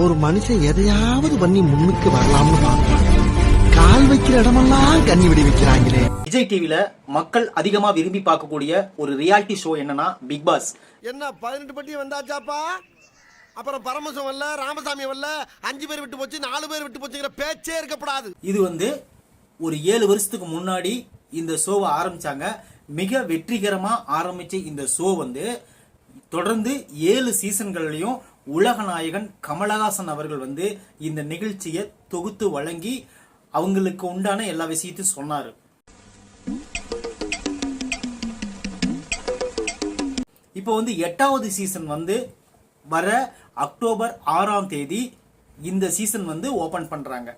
ஒரு மனுஷன் எதையாவது பண்ணி முன்னுக்கு வரலாம்னு பார்ப்பான் கால் வைக்கிற இடமெல்லாம் கண்ணி விடி வைக்கிறாங்களே. விஜய் டிவில மக்கள் அதிகமா விரும்பி பார்க்கக்கூடிய ஒரு ரியாலிட்டி ஷோ என்னன்னா பிக் பாஸ் என்ன பதினெட்டு பட்டி வந்தாச்சாப்பா? அப்புறம் பரமசம் வரல ராமசாமி வரல அஞ்சு பேர் விட்டு போச்சு நாலு பேர் விட்டு போச்சுங்கிற பேச்சே இருக்கப்படாது இது வந்து ஒரு ஏழு வருஷத்துக்கு முன்னாடி இந்த ஷோவை ஆரம்பிச்சாங்க. மிக வெற்றிகரமா ஆரம்பிச்ச இந்த ஷோ வந்து தொடர்ந்து ஏழு சீசன்கள்லயும் உலகநாயகன் கமலஹாசன் அவர்கள் வந்து இந்த நிகழ்ச்சியை தொகுத்து வழங்கி அவங்களுக்கு உண்டான எல்லா விஷயத்தையும் சொன்னார். இப்போ வந்து எட்டாவது சீசன் வந்து வர அக்டோபர் ஆறாம் தேதி இந்த சீசன் வந்து ஓபன் பண்றாங்க.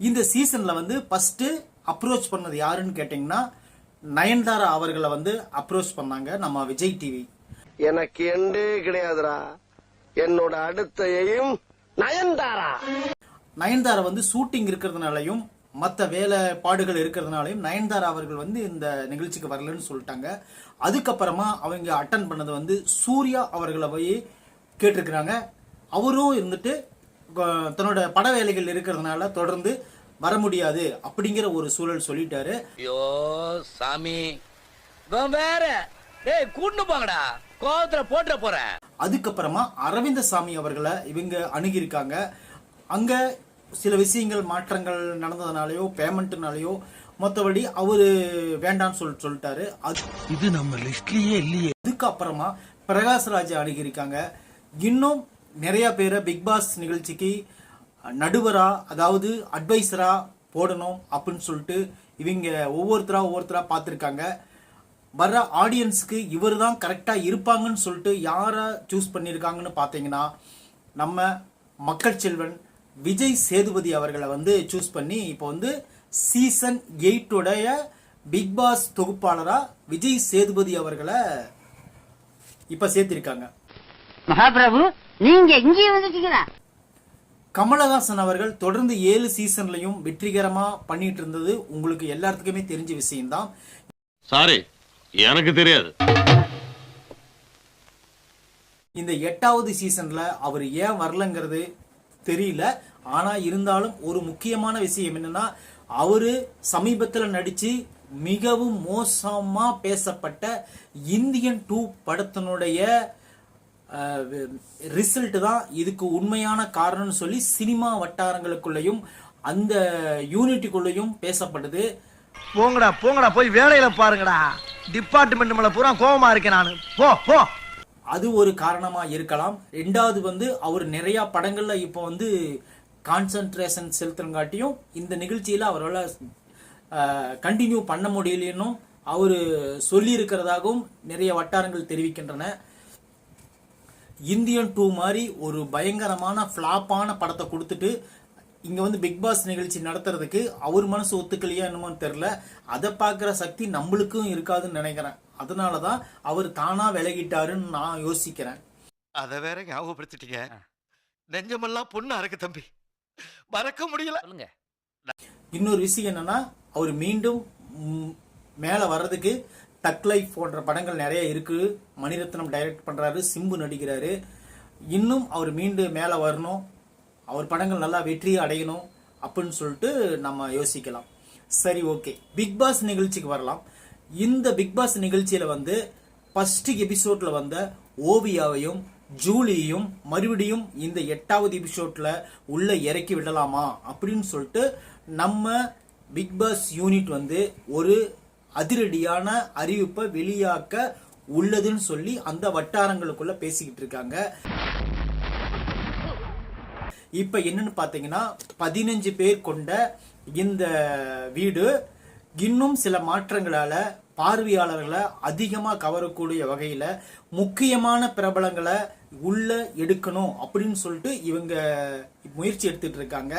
இந்த சீசன்ல வந்து ஃபர்ஸ்ட் அப்ரோச் பண்ணது யாருன்னு கேட்டிங்கன்னா நயன்தாரா அவர்களை வந்து அப்ரோச் பண்ணாங்க நம்ம விஜய் டிவி எனக்கு எண்டே கிடையாதுடா. என்னோட அடுத்த எய்ம் நயன்தாரா. நயன்தாரா வந்து ஷூட்டிங் இருக்கிறதுனாலையும் மற்ற வேலைப்பாடுகள் இருக்கிறதுனாலையும் நயன்தாரா அவர்கள் வந்து இந்த நிகழ்ச்சிக்கு வரலன்னு சொல்லிட்டாங்க. அதுக்கப்புறமா அவங்க அட்டன் பண்ணது வந்து சூர்யா அவர்களை போய் கேட்டிருக்கிறாங்க. அவரும் இருந்துட்டு தன்னோட பட வேலைகள் இருக்கிறதுனால தொடர்ந்து வர முடியாது அப்படிங்கிற ஒரு சூழல் சொல்லிட்டாரு. ஐயோ சாமி. வேற. டேய் கூட்டு போங்கடா. கோவத்துல போட்டுற போறேன் அதுக்கப்புறமா அரவிந்த சாமி அவர்களை இவங்க அணுகியிருக்காங்க. அங்க சில விஷயங்கள் மாற்றங்கள் நடந்ததுனாலயோ பேமெண்ட்னாலயோ மற்றபடி அவரு வேண்டாம்னு சொல்லி சொல்லிட்டாரு. அது இது நம்ம லிஸ்ட்லயே இல்லையே. அதுக்கப்புறமா பிரகாஷ்ராஜ் அணுகியிருக்காங்க. இன்னும் நிறைய பேரை பிக் பாஸ் நிகழ்ச்சிக்கு நடுவராக அதாவது அட்வைஸராக போடணும் அப்படின்னு சொல்லிட்டு இவங்க ஒவ்வொருத்தராக ஒவ்வொருத்தராக பார்த்துருக்காங்க. வர்ற ஆடியன்ஸ்க்கு இவர் தான் கரெக்டாக இருப்பாங்கன்னு சொல்லிட்டு யாரை சூஸ் பண்ணியிருக்காங்கன்னு பார்த்தீங்கன்னா நம்ம மக்கள் செல்வன் விஜய் சேதுபதி அவர்களை வந்து சூஸ் பண்ணி இப்போ வந்து சீசன் எயிட்டோடைய பிக் பாஸ் தொகுப்பாளராக விஜய் சேதுபதி அவர்களை இப்போ சேர்த்திருக்காங்க. மகாபிரபு நீங்க இங்கேயே வந்துட்டீங்களா? கமலஹாசன் அவர்கள் தொடர்ந்து ஏழு சீசன்லையும் வெற்றிகரமா பண்ணிட்டு இருந்தது உங்களுக்கு எல்லாத்துக்குமே தெரிஞ்ச விஷயம்தான். சாரி எனக்கு தெரியாது. இந்த எட்டாவது சீசன்ல அவர் ஏன் வரலங்கிறது தெரியல. ஆனா இருந்தாலும் ஒரு முக்கியமான விஷயம் என்னன்னா அவரு சமீபத்தில் நடிச்சு மிகவும் மோசமா பேசப்பட்ட இந்தியன் டூ படத்தினுடைய ரிசல்ட் தான் இதுக்கு உண்மையான காரணம்னு சொல்லி சினிமா வட்டாரங்களுக்குள்ளேயும் அந்த யூனிட்டுக்குள்ளேயும் பேசப்படுது. போங்கடா போங்கடா போய் வேலையில பாருங்கடா. டிபார்ட்மெண்ட் மேல பூரா கோவமா இருக்கேன் நானு. போ போ. அது ஒரு காரணமா இருக்கலாம். ரெண்டாவது வந்து அவர் நிறைய படங்கள்ல இப்போ வந்து கான்சன்ட்ரேஷன் செலுத்துறங்காட்டியும் இந்த நிகழ்ச்சியில அவரால் கண்டினியூ பண்ண முடியலன்னும் அவர் சொல்லி இருக்கிறதாகவும் நிறைய வட்டாரங்கள் தெரிவிக்கின்றன. இந்தியன் டூ மாதிரி ஒரு பயங்கரமான ஃப்ளாப்பான படத்தை கொடுத்துட்டு இங்க வந்து பிக் பாஸ் நிகழ்ச்சி நடத்துறதுக்கு அவர் மனசு ஒத்துக்கலையா என்னமோன்னு தெரியல. அதை பார்க்குற சக்தி நம்மளுக்கும் இருக்காதுன்னு நினைக்கிறேன். அதனால தான் அவர் தானா விலகிட்டாருன்னு நான் யோசிக்கிறேன். அத வேற ஞாபகப்படுத்திட்டீங்க. நெஞ்சமெல்லாம் பொண்ணு அறக்கு தம்பி. மறக்க முடியல. சொல்லுங்க. இன்னொரு விஷயம் என்னன்னா அவர் மீண்டும் மேல வர்றதுக்கு டக் லைஃப் போன்ற படங்கள் நிறைய இருக்குது மணிரத்னம் டைரக்ட் பண்ணுறாரு சிம்பு நடிக்கிறாரு. இன்னும் அவர் மீண்டும் மேலே வரணும். அவர் படங்கள் நல்லா வெற்றியை அடையணும் அப்படின்னு சொல்லிட்டு நம்ம யோசிக்கலாம். சரி ஓகே பிக் பாஸ் நிகழ்ச்சிக்கு வரலாம். இந்த பிக் பாஸ் நிகழ்ச்சியில் வந்து ஃபஸ்ட்டு எபிசோடில் வந்த ஓவியாவையும் ஜூலியையும் மறுபடியும் இந்த எட்டாவது எபிசோட்ல உள்ள இறக்கி விடலாமா அப்படின்னு சொல்லிட்டு நம்ம பிக் பாஸ் யூனிட் வந்து ஒரு அதிரடியான அறிவிப்பை வெளியாக்க உள்ளதுன்னு சொல்லி அந்த வட்டாரங்களுக்குள்ள பேசிக்கிட்டு இருக்காங்க. இப்ப என்னன்னு பாத்தீங்கன்னா பதினஞ்சு பேர் கொண்ட இந்த வீடு இன்னும் சில மாற்றங்களால பார்வையாளர்களை அதிகமா கவரக்கூடிய வகையில முக்கியமான பிரபலங்களை உள்ள எடுக்கணும் அப்படின்னு சொல்லிட்டு இவங்க முயற்சி எடுத்துட்டு இருக்காங்க.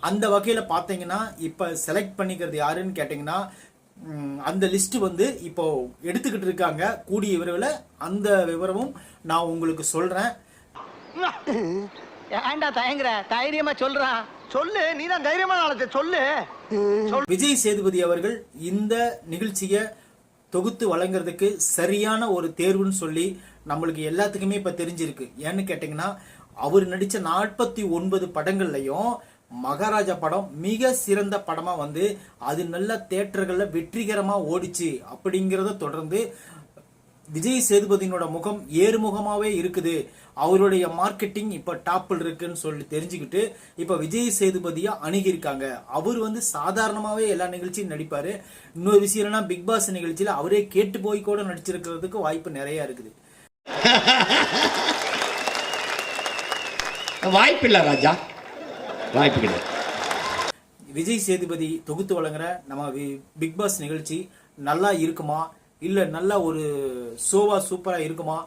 அந்த வகையில பாத்தீங்கன்னா இப்ப செலக்ட் பண்ணிக்கிறது யாருன்னு கேட்டீங்கன்னா அந்த லிஸ்ட் வந்து இப்போ எடுத்துக்கிட்டு இருக்காங்க. கூடிய விரைவில் அந்த விவரமும் நான் உங்களுக்கு சொல்றேன். தயங்குற? தைரியமா சொல்றா. சொல்லு நீ தான் தைரியமா நாளத்தை சொல்லு விஜய் சேதுபதி அவர்கள் இந்த நிகழ்ச்சியை தொகுத்து வழங்குறதுக்கு சரியான ஒரு தேர்வுன்னு சொல்லி நம்மளுக்கு எல்லாத்துக்குமே இப்ப தெரிஞ்சிருக்கு. ஏன்னு கேட்டிங்கன்னா அவர் நடிச்ச நாற்பத்தி ஒன்பது படங்கள்லையும் மகாராஜா படம் மிக சிறந்த படமா வந்து அது நல்ல தேட்டர்கள்ல வெற்றிகரமா ஓடிச்சு அப்படிங்கிறத தொடர்ந்து விஜய் சேதுபதியினோட முகம் ஏறுமுகமாவே இருக்குது. அவருடைய மார்க்கெட்டிங் இப்ப டாப்பில் இருக்குன்னு சொல்லி தெரிஞ்சுக்கிட்டு இப்ப விஜய் சேதுபதியா அணுகியிருக்காங்க. அவர் வந்து சாதாரணமாவே எல்லா நிகழ்ச்சியும் நடிப்பாரு. இன்னொரு விஷயம் என்னன்னா பிக் பாஸ் நிகழ்ச்சியில அவரே கேட்டு போய் கூட நடிச்சிருக்கிறதுக்கு வாய்ப்பு நிறைய இருக்குது. வாய்ப்பில்லை ராஜா. வாய்ப்பு கிடையாது விஜய் சேதுபதி தொகுத்து வழங்குற நம்ம பிக் பாஸ் நிகழ்ச்சி நல்லா இருக்குமா? இல்ல நல்ல ஒரு ஷோவா சூப்பரா இருக்குமா?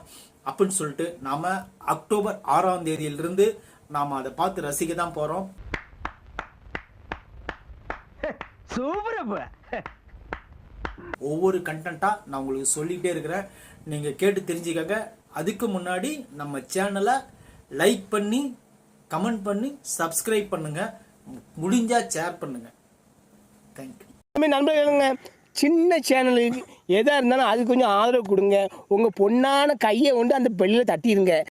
அப்படின்னு சொல்லிட்டு நாம அக்டோபர் ஆறாம் தேதியிலிருந்து நாம அதை பார்த்து ரசிக்க தான் போறோம். ஒவ்வொரு கண்டென்ட்டா நான் உங்களுக்கு சொல்லிட்டே இருக்கிறேன். நீங்க கேட்டு தெரிஞ்சுக்கங்க. அதுக்கு முன்னாடி நம்ம சேனலை லைக் பண்ணி கமெண்ட் பண்ணி சப்ஸ்கிரைப் பண்ணுங்க. முடிஞ்சா ஷேர் பண்ணுங்க. தேங்க்யூ நண்பர்களுங்க சின்ன சேனலுக்கு எதாக இருந்தாலும் அது கொஞ்சம் ஆதரவு கொடுங்க. உங்கள் பொண்ணான கையை கொண்டு அந்த பெல்லில் தட்டிடுங்க